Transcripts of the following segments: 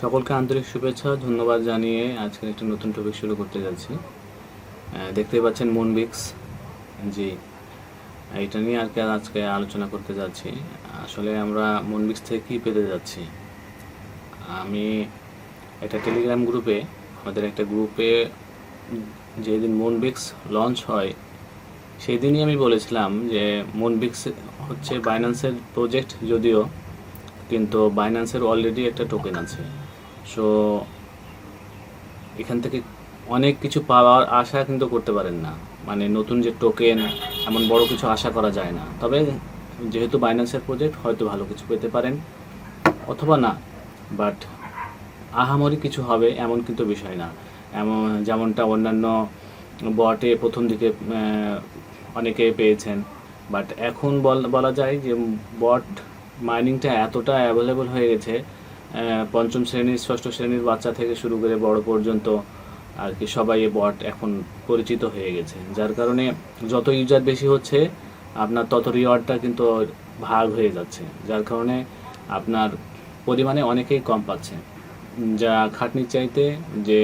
সকলকে আন্তরিক শুভেচ্ছা ধন্যবাদ জানিয়ে আজকের একটি নতুন টপিক শুরু করতে যাচ্ছি। আহ, দেখতেই পাচ্ছেন মুনবিক্স জি এটা নিয়ে আর কি আজকে আলোচনা করতে যাচ্ছি। আসলে আমরা মুনবিক্স থেকে কী পেতে যাচ্ছি? আমি একটা টেলিগ্রাম গ্রুপে আমাদের একটা গ্রুপে যেদিন মুনবিক্স লঞ্চ হয় সেই দিনই আমি বলেছিলাম যে মুনবিক্স হচ্ছে বাইন্যান্সের প্রজেক্ট যদিও কিন্তু বাইন্যান্সের অলরেডি একটা টোকেন আছে। সো এখান থেকে অনেক কিছু পাওয়ার আশা কিন্তু করতে পারেন না। মানে নতুন যে টোকেন এমন বড় কিছু আশা করা যায় না। তবে যেহেতু বাইন্যান্সের প্রজেক্ট হয়তো ভালো কিছু পেতে পারেন, অথবা না। বাট আহামরি কিছু হবে এমন কিন্তু বিষয় না। এমন, যেমনটা অন্যান্য বটে প্রথম দিকে অনেকে পেয়েছেন। বাট এখন বল- যায় যে বট মাইনিংটা এতটা অ্যাভেলেবল হয়ে গেছে পঞ্চম শ্রেণির ষষ্ঠ শ্রেণির বাচ্চা থেকে শুরু করে বড় পর্যন্ত আর কি সবাই এ বট এখন পরিচিত হয়ে গেছে। যার কারণে যত ইউজার বেশি হচ্ছে, আপনার তত রিওয়ার্ডটা কিন্তু ভাগ হয়ে যাচ্ছে। যার কারণে আপনার পরিমাণে অনেকেই কম পাচ্ছে। যা খাটনির চাইতে যে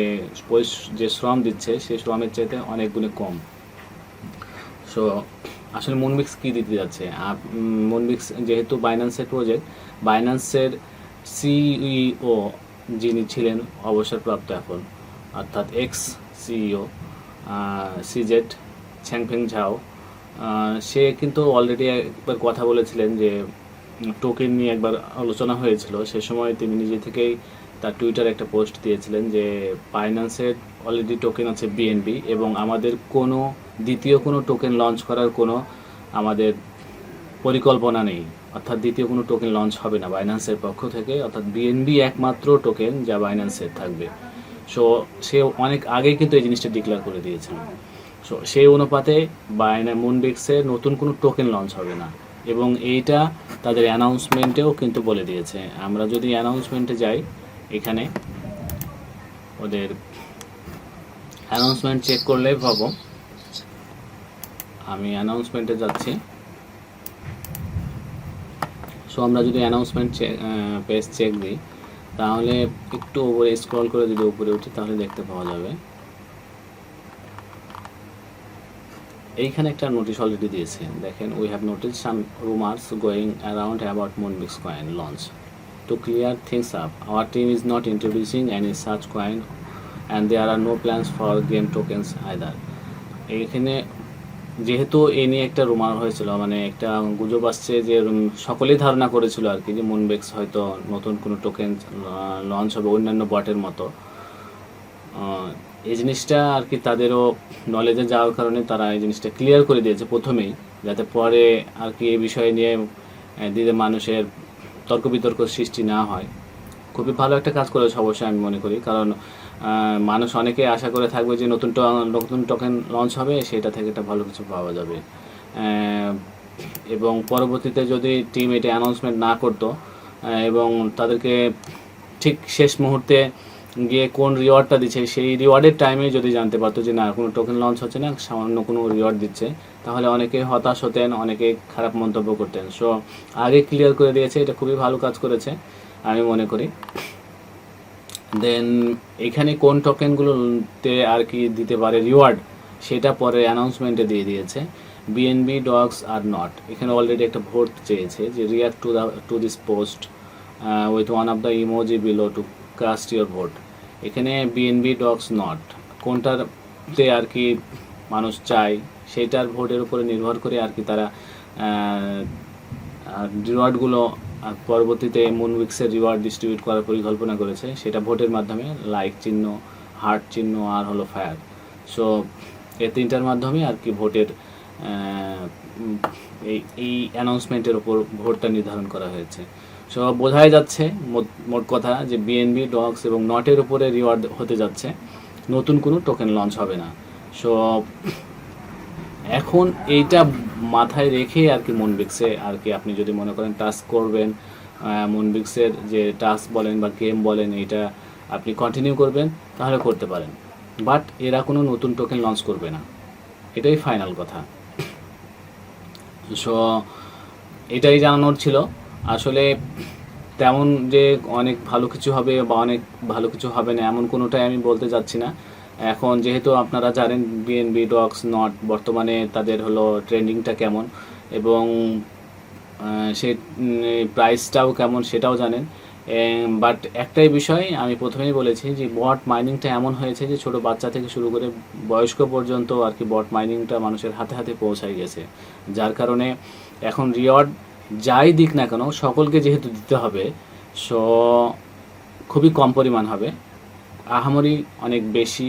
যে শ্রম দিচ্ছে, সেই শ্রমের চাইতে অনেক গুণে কম। সো আসলে মুনবিক্স কী দিতে যাচ্ছে? মুনবিক্স যেহেতু বাইন্যান্সের প্রজেক্ট বাইন্যান্সের সিইও যিনি ছিলেন, অবসরপ্রাপ্ত এখন, অর্থাৎ এক্স সিইও সিজেট ছ্যাংফেং ঝাও সে কিন্তু অলরেডি একবার কথা বলেছিলেন যে টোকেন নিয়ে একবার আলোচনা হয়েছিল। সে সময় তিনি নিজে থেকেই তার টুইটারে একটা পোস্ট দিয়েছিলেন যে বাইন্যান্সের অলরেডি টোকেন আছে বিএনবি এবং আমাদের কোনো, দ্বিতীয় কোনো টোকেন লঞ্চ করার কোনো আমাদের পরিকল্পনা নেই। অর্থাৎ দ্বিতীয় কোনো টোকেন লঞ্চ হবে না বাইন্যান্সের পক্ষ থেকে, অর্থাৎ বিএনবি একমাত্র টোকেন যা বাইন্যান্সের থাকবে। সো সে অনেক আগেই কিন্তু এই জিনিসটা ডিক্লেয়ার করে দিয়েছিল। সো সেই অনুপাতে বাইনা মুনবিক্সে নতুন কোনো টোকেন লঞ্চ হবে না। এবং এইটা তাদের অ্যানাউন্সমেন্টেও কিন্তু বলে দিয়েছে। আমরা যদি অ্যানাউন্সমেন্টে যাই, এখানে ওদের অ্যানাউন্সমেন্ট চেক করলে পাবো। আমি অ্যানাউন্সমেন্টে যাচ্ছি। সো আমরা যদি অ্যানাউন্সমেন্ট পেজ চেক দিই, তাহলে একটু উপরে স্ক্রল করে যদি উপরে উঠি, তাহলে দেখতে পাওয়া যাবে। এইখানে একটা নোটিশ অলরেডি দিয়েছে। দেখেন we have notice some rumours going around about Moonbix coin launch to clear things up our team is not introducing any search coin and there are no plans for game tokens either এইখানে যেহেতু এই নিয়ে একটা রুমার হয়েছিল মানে একটা গুজব আসছে যে সকলেই ধারণা করেছিল আর কি যে মুনবেক্স হয়তো নতুন কোনো টোকেন লঞ্চ হবে অন্যান্য বটের মতো। এই জিনিসটা আর কি তাদেরও নলেজে যাওয়ার কারণে তারা এই জিনিসটা ক্লিয়ার করে দিয়েছে প্রথমেই, যাতে পরে আর কি এই বিষয় নিয়ে দিতে মানুষের তর্ক বিতর্ক সৃষ্টি না হয়। খুবই ভালো একটা কাজ করেছে অবশ্যই আমি মনে করি, কারণ মানুষ অনেকে আশা করে থাকবে যে নতুন নতুন টোকেন লঞ্চ হবে, সেটা থেকে একটা ভালো কিছু পাওয়া যাবে। এবং পরবর্তীতে যদি টিম এটা অ্যানাউন্সমেন্ট না করতো এবং তাদেরকে ঠিক শেষ মুহূর্তে গিয়ে কোন রিওয়ার্ডটা দিচ্ছে, সেই রিওয়ার্ডের টাইমে যদি জানতে পারতো যে না, কোনো টোকেন লঞ্চ হচ্ছে না, সামান্য কোনো রিওয়ার্ড দিচ্ছে, তাহলে অনেকে হতাশ হতেন, অনেকে খারাপ মন্তব্য করতেন। সো আগে ক্লিয়ার করে দিয়েছে, এটা খুবই ভালো কাজ করেছে, আমি মনে করি। দেন এখানে কোন টোকেনগুলোতে আর কি দিতে পারে রিওয়ার্ড সেটা পরে অ্যানাউন্সমেন্টে দিয়ে দিয়েছে। বিএনবি ডগস আর নট এখানে অলরেডি একটা ভোট চেয়েছে যে react to the to this post with one of the emoji below to cast your vote এখানে বিএনবি ডগস নট কোনটাতে আর কি মানুষ চায়, সেটার ভোটের উপরে নির্ভর করে আর কি তারা রিওয়ার্ডগুলো পরবর্তীতে মুনউইক্সের রিওয়ার্ড ডিস্ট্রিবিউট করার পরিকল্পনা করেছে। সেটা ভোটের মাধ্যমে লাইক চিহ্ন হার্ট চিহ্ন আর হলো ফায়ার সো এই তিনটার মাধ্যমে আর কি ভোটের এই এই অ্যানাউন্সমেন্টের ওপর ভোটটা নির্ধারণ করা হয়েছে। সো বোঝাই যাচ্ছে মোট- কথা যে বিএনবি ডগস এবং নটের উপরে রিওয়ার্ড হতে যাচ্ছে। নতুন কোনো টোকেন লঞ্চ হবে না। সো এখন এইটা মাথায় রেখে আর কি মনবিক্সে আর কি আপনি যদি মনে করেন টাস্ক করবেন মনবিক্সের যে টাস্ক বলেন বা গেম বলেন এটা আপনি কন্টিনিউ করবেন, তাহলে করতে পারেন। বাট এরা কোনো নতুন টোকেন লঞ্চ করবে না। এটাই ফাইনাল কথা। সো এটাই জানানোর ছিল। আসলে তেমন যে অনেক ভালো কিছু হবে বা অনেক ভালো কিছু হবে না, এমন কোনোটাই আমি বলতে যাচ্ছি না। এখন যেহেতু আপনারা জানেন বিএনবি ডক্স নট বর্তমানে তাদের হলো ট্রেন্ডিংটা কেমন এবং সে প্রাইসটাও কেমন সেটাও জানেন। বাট একটাই বিষয় আমি প্রথমেই বলেছি যে বট মাইনিংটা এমন হয়েছে যে ছোট বাচ্চা থেকে শুরু করে বয়স্ক পর্যন্ত আর কি বট মাইনিংটা মানুষের হাতে হাতে পৌঁছায় গেছে। যার কারণে এখন রিওয়ার্ড যাই দিক না কেন, সকলকে যেহেতু দিতে হবে সো খুবই কম পরিমাণ হবে। আহামরি অনেক বেশি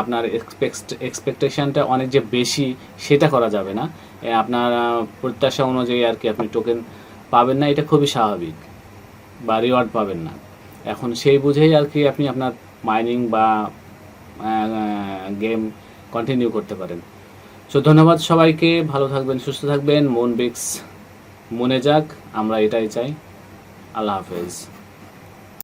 আপনার এক্সপেক্ট এক্সপেকটেশনটা অনেক যে বেশি, সেটা করা যাবে না। আপনার প্রত্যাশা অনুযায়ী আর কি আপনি টোকেন পাবেন না, এটা খুবই স্বাভাবিক বা রিওয়ার্ড পাবেন না। এখন সেই বুঝেই আর কি আপনি আপনার মাইনিং বা গেম কন্টিনিউ করতে পারেন। সো ধন্যবাদ সবাইকে, ভালো থাকবেন, সুস্থ থাকবেন, মন বিক্স মনে যাক, আমরা এটাই চাই। আল্লাহ হাফেজ।